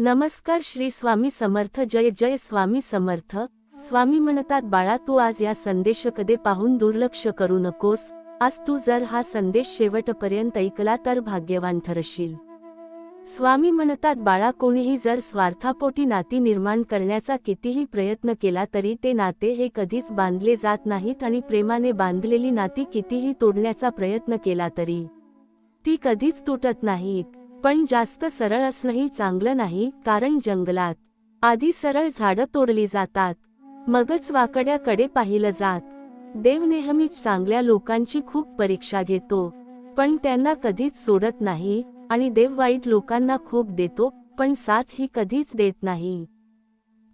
नमस्कार श्री स्वामी समर्थ जय जय स्वामी समर्थ. स्वामी म्हणतात बाळा तू आज या संदेश कदे पाहून दुर्लक्ष करू नकोस. आज तू जर हा संदेश शेवटपर्यंत ऐकला तर भाग्यवान ठरशील. स्वामी म्हणतात बाळा कोणीही जर स्वार्थापोटी नाती निर्माण करण्याचा कितीही प्रयत्न केला तरी ते नाते हे कधीच बांधले जात नाहीत आणि प्रेमाने बांधलेली नाती कितीही तोडण्याचा प्रयत्न केला तरी ती कधीच तुटत नाहीत. पण जास्त सरळ असणंही चांगलं नाही कारण जंगलात आधी सरळ झाडं तोडली जातात. मगच वाकड्याकडे पाहिलं जात. देव नेहमीच चांगल्या लोकांची खूप परीक्षा घेतो. पण त्यांना कधीच सोडत नाही आणि देव वाईट लोकांना खूप देतो पण साथ ही कधीच देत नाही.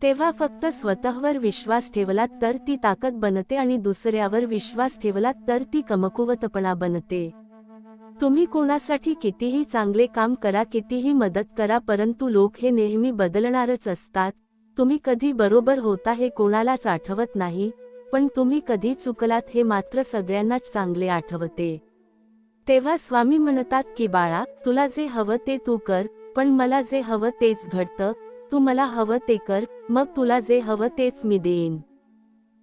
तेव्हा फक्त स्वतःवर विश्वास ठेवलात तर ती ताकद बनते आणि दुसऱ्यावर विश्वास ठेवलात तर ती कमकुवतपणा बनते. तुम्ही कोणासाठी कितीही चांगले काम करा कितीही मदत करा परंतु लोक हे नेहमी बदलणारच असतात. तुम्ही कधी बरोबर होता हे कोणालाच आठवत नाही पण तुम्ही कधी चुकलात हे मात्र सगळ्यांनाच चांगले आठवते. तेव्हा स्वामी म्हणतात की बाळा तुला जे हवं ते तू कर पण मला जे हवं तेच घडतं तू मला हवं ते कर मग तुला जे हवं तेच मी देईन.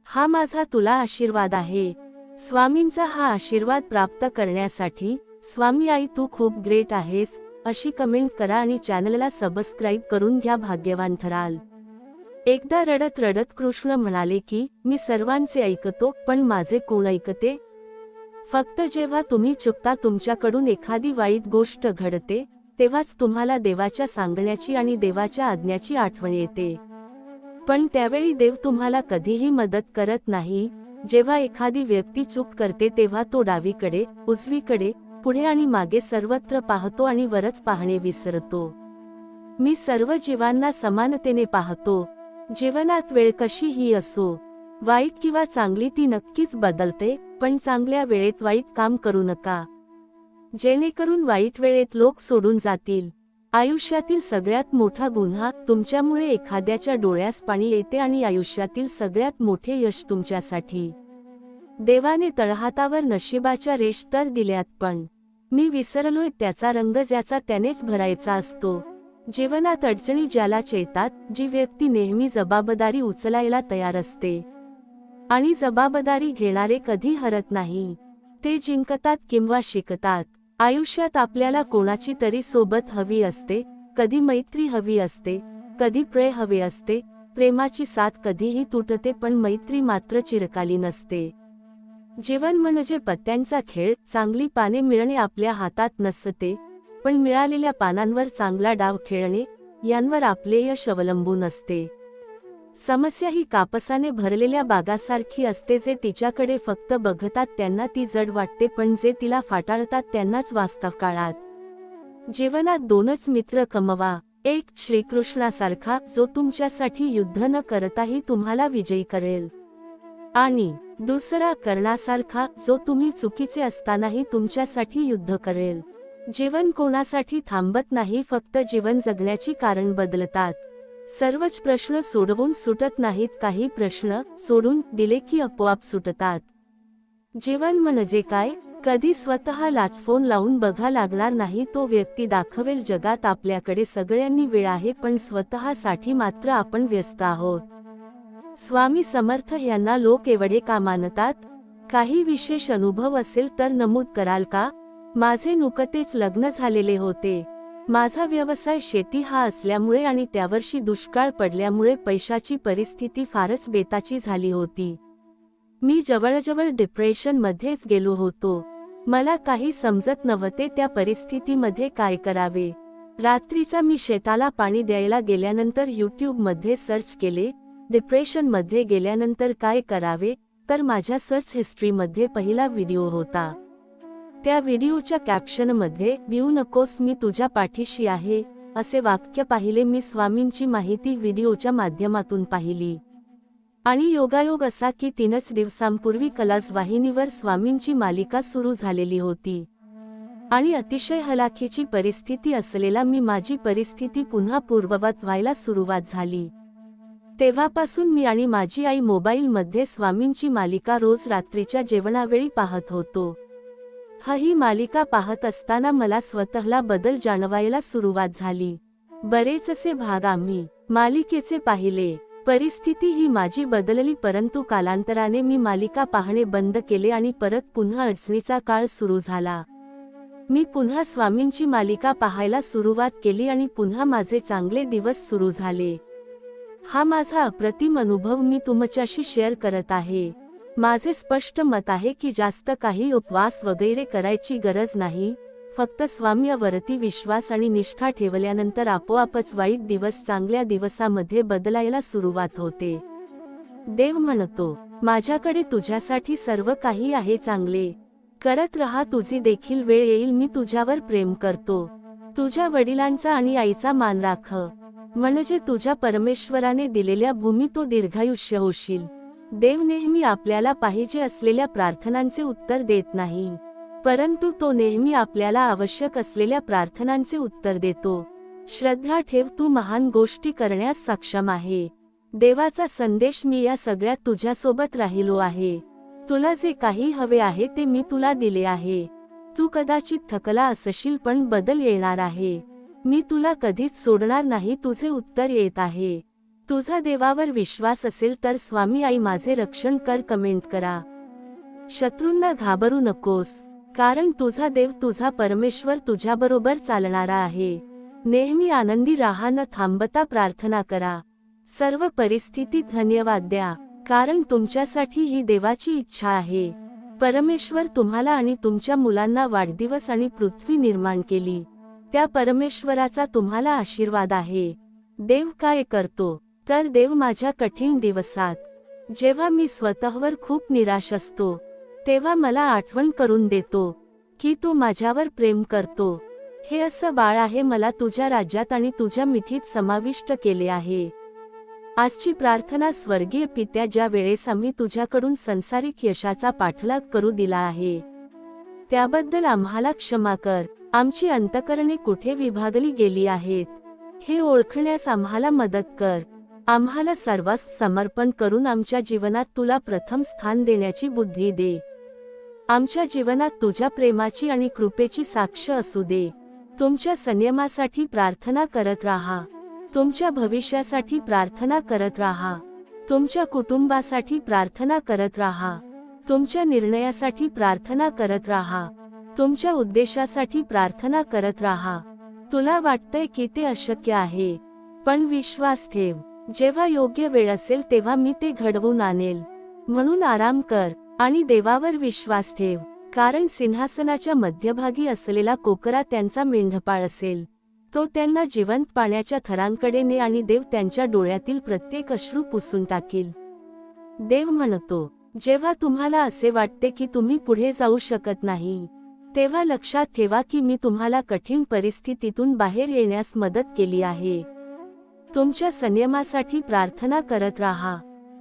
हा माझा तुला आशीर्वाद आहे. स्वामींचा हा आशीर्वाद प्राप्त करण्यासाठी स्वामी आई तू खूप ग्रेट आहेस. अशी कमेंट करा आणि चॅनलला सबस्क्राईब करून घ्या भाग्यवान ठराल. एकदा रडत रडत कृष्ण म्हणाले की मी सर्वांचे ऐकतो पण माझे कोण ऐकते? फक्त जेव्हा तुम्ही चुकता तुमच्याकडून एखादी वाईट गोष्ट घडते तेव्हाच तुम्हाला देवाच्या सांगण्याची आणि देवाच्या आज्ञाची आठवण येते. पण त्यावेळी देव तुम्हाला कधीही मदत करत नाही. जेव्हा एखादी व्यक्ती चूक करते तेव्हा तो डावीकडे उजवीकडे पुढे आणि मागे सर्वत्र पाहतो आणि वरच पाहणे विसरतो. मी सर्व जीवांना समानतेने पाहतो. जीवनात वेळ कशी ही असो वाईट किंवा चांगली ती नक्कीच बदलते पण चांगल्या वेळेत वाईट काम करू नका. जेणेकरून वाईट वेळेत लोक सोडून जातील. आयुष्यातील सगळ्यात मोठा गुन्हा तुमच्यामुळे एखाद्याच्या डोळ्यास पाणी येते आणि आयुष्यातील सगळ्यात मोठे यश तुमच्यासाठी. देवाने तळहातावर नशिबाच्या रेष तर दिल्यात पण. मी विसरलोय त्याचा रंग ज्याचा त्यानेच भरायचा असतो. जीवनात अडचणी ज्याला चेतात जी व्यक्ती नेहमी जबाबदारी उचलायला तयार असते. आणि जबाबदारी घेणारे कधी हरत नाही. ते जिंकतात किंवा शिकतात. आयुष्यात आपल्याला कोणाची तरी सोबत हवी असते कधी मैत्री हवी असते कधी प्रे हवे असते प्रेमाची साथ कधीही तुटते पण मैत्री मात्र चिरकाली नसते. जीवन म्हणजे पत्त्यांचा खेळ चांगली पाने मिळणे आपल्या हातात नसते पण मिळालेल्या पानांवर चांगला डाव खेळणे यांवर आपले यश अवलंबून असते. समस्या ही कापसाने भरलेल्या बागासारखी असते जे तिच्याकडे फक्त बघतात त्यांना ती जड वाटते पण जे तिला फाटाळतात त्यांनाच वास्तव काळात. जीवनात दोनच मित्र कमवा एक श्रीकृष्णासारखा जो तुमच्यासाठी युद्ध न करताही तुम्हाला विजयी करेल. आणि दुसरा कर्णासारखा जो तुम्ही चुकीचे असतानाही तुमच्यासाठी युद्ध करेल. जीवन कोणासाठी थांबत नाही फक्त जीवन जगण्याची कारण बदलतात. सर्वच प्रश्न सोडवून सुटत नाहीत काही प्रश्न सोडून दिले की आपोआप सुटतात. जीवन म्हणजे काय? कधी स्वतः फोन लावून बघा लागणार नाही तो व्यक्ती दाखवेल जगात आपल्याकडे सगळ्यांनी वेळ आहे पण स्वतःसाठी मात्र आपण व्यस्त आहोत. स्वामी समर्थ यांना लोक एवढे का मानतात? काही विशेष अनुभव असेल तर नमूद कराल का? माझे नुकतेच लग्न झालेले होते. माझा व्यवसाय शेती हा असल्यामुळे आणि त्यावर्षी दुष्काळ पडल्यामुळे पैशाची परिस्थिती फारच बेताची झाली होती. मी जवळजवळ डिप्रेशन मध्येच गेलो होतो. मला काही समजत नव्हते त्या परिस्थितीमध्ये काय करावे. रात्रीचा मी शेताला पाणी द्यायला गेल्यानंतरमध्ये सर्च केले डिप्रेशनमध्ये गेल्यानंतर काय करावे? तर माझ्या सर्च हिस्ट्रीमध्ये पहिला व्हिडिओ होता. त्या व्हिडिओच्या कॅप्शनमध्ये देऊ नकोस मी तुझ्या पाठीशी आहे असे वाक्य पाहिले. मी स्वामींची माहिती व्हिडिओच्या माध्यमातून पाहिली. आणि योगायोग असा की तीनच दिवसांपूर्वी कलास वाहिनीवर स्वामींची मालिका सुरू झालेली होती. आणि अतिशय हलाखीची परिस्थिती असलेला मी माझी परिस्थिती पुन्हा पूर्ववत व्हायला सुरुवात झाली. तेव्हापासून मी आणि माझी आई मोबाईलमध्ये स्वामींची मालिका रोज रात्रीच्या जेवणावेळी पाहत होतो. हा ही मालिका पाहत असताना मला स्वतःला बदल जाणवायला सुरुवात झाली. बरेचसे भाग आम्ही मालिकेचे पाहिले. परिस्थिती ही माझी बदलली परंतु कालांतराने मी मालिका पाहणे बंद केले आणि परत पुन्हा अडचणीचा काळ सुरू झाला. मी पुन्हा स्वामींची मालिका पाहायला सुरुवात केली आणि पुन्हा माझे चांगले दिवस सुरू झाले. हा माझा अप्रतिम अनुभव मी तुमच्याशी शेअर करत आहे. माझे स्पष्ट मत आहे की जास्त काही उपवास वगैरे करायची गरज नाही. फक्त स्वाम्यावरती विश्वास आणि निष्ठा ठेवल्यानंतर आपोआपच वाईट दिवस चांगल्या दिवसामध्ये बदलायला सुरुवात होते. देव म्हणतो माझ्याकडे तुझ्यासाठी सर्व काही आहे चांगले. करत रहा तुझी देखील वेळ येईल मी तुझ्यावर प्रेम करतो. तुझ्या वडिलांचा आणि आईचा मान राख. म्हणजे तुझ्या परमेश्वराने दिलेल्या भूमी तो दीर्घायुष्य होशील. देव नेहमी आपल्याला पाहिजे असलेल्या प्रार्थनांचे उत्तर देत नाही. परंतु तो नेहमी आपल्याला आवश्यक असलेल्या प्रार्थनांचे उत्तर देतो. श्रद्धा ठेव तू महान गोष्टी करण्यास सक्षम आहे. देवाचा संदेश मी या सगळ्यात तुझ्यासोबत राहिलो आहे. तुला जे काही हवे आहे ते मी तुला दिले आहे. तू कदाचित थकला असशील पण बदल येणार आहे. मी तुला कधीच सोडणार नाही तुझे उत्तर येत आहे. तुझा देवावर विश्वास असेल तर स्वामी आई माझे रक्षण कर कमेंट करा. शत्रूंना घाबरू नकोस कारण तुझा देव तुझा परमेश्वर तुझ्याबरोबर चालणारा आहे. नेहमी आनंदी राहा न थांबता प्रार्थना करा. सर्व परिस्थितीत धन्यवाद द्या कारण तुमच्यासाठी ही देवाची इच्छा आहे. परमेश्वर तुम्हाला आणि तुमच्या मुलांना वाढदिवस आणि पृथ्वी निर्माण केली. त्या परमेश्वराचा तुम्हाला आशीर्वाद आहे. देव काय करतो? तर देव माझ्या कठीण दिवसात जेव्हा मी स्वतःवर खूप निराश असतो तेव्हा मला आठवण करून देतो की तू माझ्यावर प्रेम करतो. हे असं बाळ आहे मला तुझ्या राज्यात आणि तुझ्या मिठीत समाविष्ट केले आहे. आजची प्रार्थना स्वर्गीय पित्या ज्या वेळेस आम्ही तुझ्याकडून संसारिक यशाचा पाठलाग करू दिला आहे त्याबद्दल आम्हाला क्षमा कर. आमची अंतकरणे कुठे विभागली गेली आहेत हे ओळखण्यास आम्हाला मदत कर. आम्हाला सर्वांस समर्पण करून आमच्या जीवनात तुला प्रथम स्थान देण्याची बुद्धी दे. आमच्या जीवनात तुझ्या प्रेमाची आणि कृपेची साक्ष असू दे. तुमच्या संयमासाठी प्रार्थना करत राहा. तुमच्या भविष्यासाठी प्रार्थना करत राहा. तुमच्या कुटुंबासाठी प्रार्थना करत राहा. तुमच्या निर्णयासाठी प्रार्थना करत राहा. तुमच्या उद्देशासाठी प्रार्थना करत राहा. तुला वाटतंय की ते अशक्य आहे. पण विश्वास ठेव. जेव्हा योग्य वेळ असेल तेव्हा मी ते घडवून आणेल. म्हणून आराम कर आणि देवावर विश्वास ठेव. कारण सिंहासनाच्या मध्यभागी असलेला कोकरा त्यांचा मेंढपाळ असेल. तो त्यांना जिवंत पाण्याच्या थरांकडे ने आणि देव त्यांच्या डोळ्यातील प्रत्येक अश्रू पुसून टाकील. देव म्हणतो जेव्हा तुम्हाला असे वाटते की तुम्ही पुढे जाऊ शकत नाही तेव्हा लक्षात ठेवा की मी तुम्हाला कठीण परिस्थितीतून बाहेर येण्यास मदत केली आहे. तुमच्या संयमासाठी प्रार्थना करत राहा.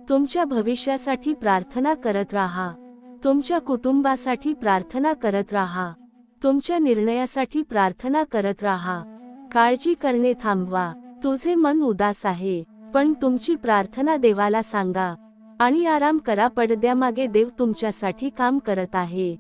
तुमच्या भविष्यासाठी प्रार्थना करत राहा. तुमच्या कुटुंबासाठी प्रार्थना करत राहा. तुमच्या निर्णयासाठी प्रार्थना करत राहा. काळजी करणे थांबवा. तुझे मन उदास आहे पण तुमची प्रार्थना देवाला सांगा. आणि आराम करा पडद्यामागे देव तुमच्यासाठी काम करत आहे.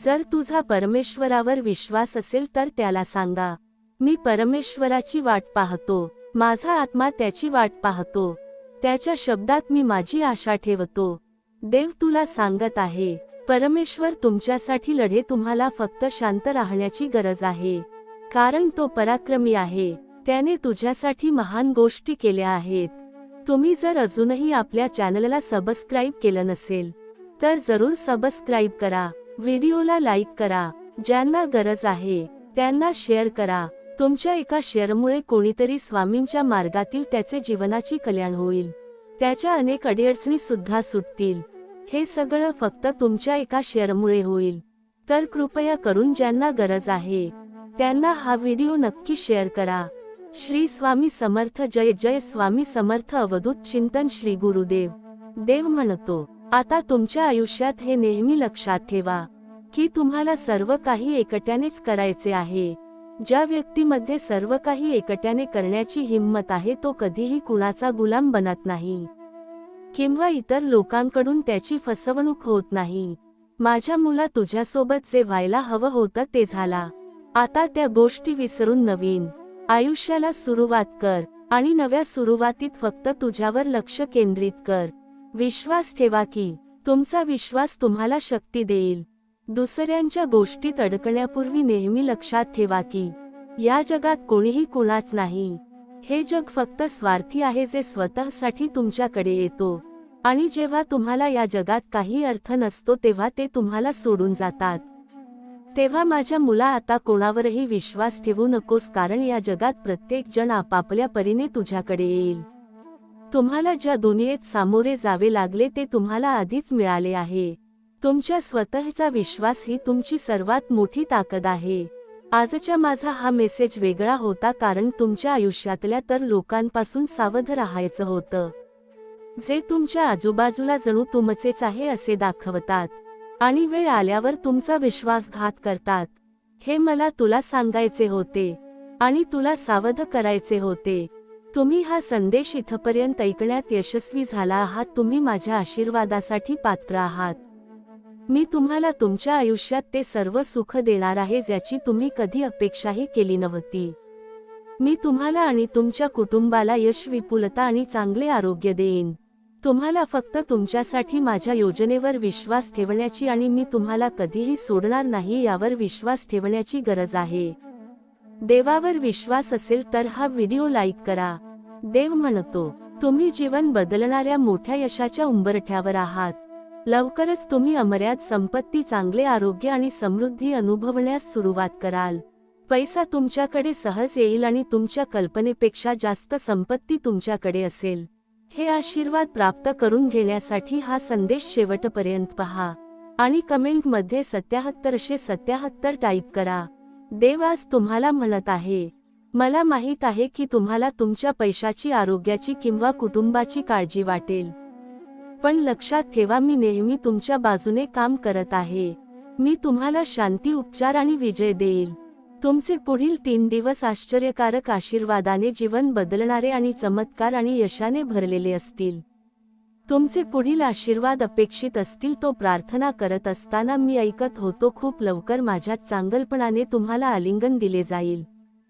जर तुझा परमेश्वरावर विश्वास असेल तर त्याला सांगा मी परमेश्वराची वाट पाहतो माझा आत्मा त्याची वाट पाहतो त्याच्या शब्दात मी माझी आशा ठेवतो. देव तुला सांगत आहे परमेश्वर तुमच्यासाठी लढे तुम्हाला फक्त शांत राहण्याची गरज आहे. कारण तो पराक्रमी आहे त्याने तुझ्यासाठी महान गोष्टी केल्या आहेत. तुम्ही जर अजूनही आपल्या चॅनलला सबस्क्राईब केलं नसेल तर जरूर सबस्क्राईब करा व्हिडिओला लाईक करा ज्यांना गरज आहे त्यांना शेअर करा. तुमच्या एका शेअरमुळे कोणीतरी स्वामींच्या मार्गातील त्याचे जीवनाची कल्याण होईल. त्याच्या अनेक अडीअडचणी सुद्धा सुटतील. हे सगळं फक्त तुमच्या एका शेअरमुळे होईल. तर कृपया करून ज्यांना गरज आहे त्यांना हा व्हिडिओ नक्की शेअर करा. श्री स्वामी समर्थ जय जय स्वामी समर्थ अवधूत चिंतन श्री गुरुदेव. देव म्हणतो आता तुमच्या आयुष्यात हे नेहमी लक्षात ठेवा की तुम्हाला सर्व काही एकट्यानेच करायचे आहे. ज्या व्यक्तीमध्ये सर्व काही एकट्याने करण्याची हिंमत आहे तो कधीही कुणाचा गुलाम बनत नाही. किंवा इतर लोकांकडून त्याची फसवणूक होत नाही. माझ्या मुला तुझ्यासोबत जे व्हायला हवं होतं ते झाला. आता त्या गोष्टी विसरून नवीन. आयुष्याला सुरुवात कर आणि नव्या सुरुवातीत फक्त तुझ्यावर लक्ष केंद्रित कर. विश्वास ठेवा की तुमचा विश्वास तुम्हाला शक्ती देईल. दुसऱ्यांच्या गोष्टीत अडकण्यापूर्वी नेहमी लक्षात ठेवा की या जगात कोणीही कुणाच नाही. हे जग फक्त स्वार्थी आहे जे स्वतःसाठी तुमच्याकडे येतो. आणि जेव्हा तुम्हाला या जगात काही अर्थ नसतो तेव्हा ते तुम्हाला सोडून जातात. तेव्हा माझ्या मुला आता कोणावरही विश्वास ठेवू नकोस कारण या जगात प्रत्येक जण आपापल्या परीने तुझ्याकडे येईल. तुम्हाला ज्या दुनियेत सामोरे जावे लागले ते तुम्हाला आधीच मिळाले आहे. तुमच्या स्वतःचा विश्वास ही तुमची सर्वात मोठी ताकद आहे. आजच्या माझा हा मेसेज वेगळा होता कारण तुमच्या आयुष्यातल्या तर लोकांपासून सावध राहायचं होतं. जे तुमच्या आजूबाजूला जणू तुमचेच आहे असे दाखवतात. आणि वेळ आल्यावर तुमचा विश्वासघात करतात. हे मला तुला सांगायचे होते आणि तुला सावध करायचे होते. तुम्ही हा संदेश इथपर्यंत ऐकण्यात यशस्वी झाला आहात. तुम्ही माझ्या आशीर्वादासाठी पात्र आहात. मी तुम्हाला तुमच्या आयुष्यात ते सर्व सुख देणार आहे ज्याची तुम्ही कधी अपेक्षाही केली नव्हती. मी तुम्हाला आणि तुमच्या कुटुंबाला यश विपुलता आणि चांगले आरोग्य देईन. तुम्हाला फक्त तुमच्यासाठी माझ्या योजनेवर विश्वास ठेवण्याची आणि मी तुम्हाला कधीही सोडणार नाही यावर विश्वास ठेवण्याची गरज आहे. देवावर विश्वास असेल तर हा व्हिडिओ लाईक करा. देव म्हणतो तुम्ही जीवन बदलणाऱ्या मोठ्या यशाच्या उंबरठ्यावर आहात. लवकरच तुम्ही अमर्याद संपत्ती चांगले आरोग्य आणि समृद्धी अनुभवण्यास सुरुवात कराल. पैसा तुमच्याकडे सहज येईल आणि तुमच्या कल्पनेपेक्षा जास्त संपत्ती तुमच्याकडे असेल. हे आशीर्वाद प्राप्त करून घेण्यासाठी हा संदेश शेवटपर्यंत पहा. आणि कमेंटमध्ये सत्याहत्तरशे सत्याहत्तर टाईप करा. देव आज तुम्हाला म्हणत आहे. मला माहीत आहे की तुम्हाला तुमच्या पैशाची आरोग्याची किंवा कुटुंबाची काळजी वाटेल. पण लक्षात ठेवा मी नेहमी तुमच्या बाजूने काम करत आहे. मी तुम्हाला शांती उपचार आणि विजय देईल. तुमचे पुढील तीन दिवस आश्चर्यकारक आशीर्वादाने जीवन बदलणारे आणि चमत्कार आणि यशाने भरलेले असतील. तुमचे पुढील आशीर्वाद अपेक्षित असतील तो प्रार्थना करत असताना मी ऐकत होतो खूप लवकर माझ्यात चांगलपणाने तुम्हाला आलिंगन दिले जाईल.